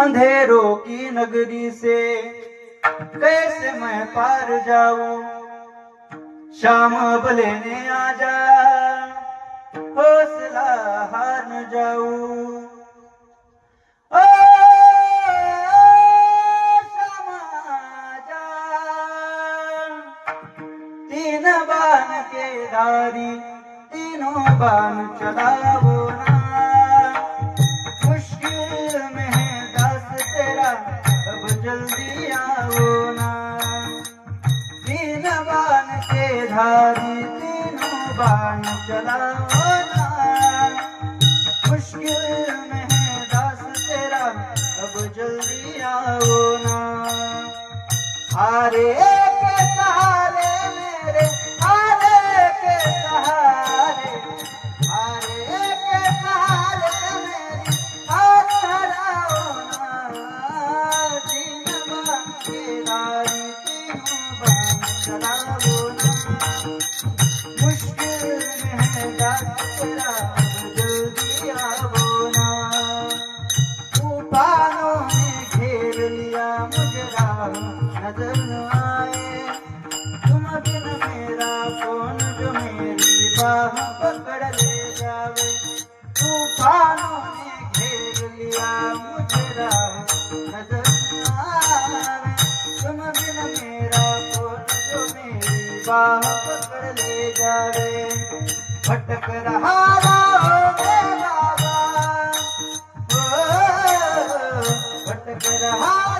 अंधेरों की नगरी से। कैसे मैं पार जाऊं? शाम अब लेने आ जा हौसला हार न जाऊं। तीन बान के दारी तीनों बान चलाओ धारी तीनों बान चलाओ ना मुश्किल में है दास तेरा, अब जल्दी आओ ना। हारे के सहारे मेरे, हारे के सहारे, हारे के सहारे मेरी, हार हराओ ना। दिन बान के दारी तीनों बान चलाओ पकड़ ले जावे। तूफानों ने घेर लिया मुझे नज़र आवे। तुम बिन मेरा कौन जो मेरी बाह पकड़ ले जावे। भटक रहा भटक राहों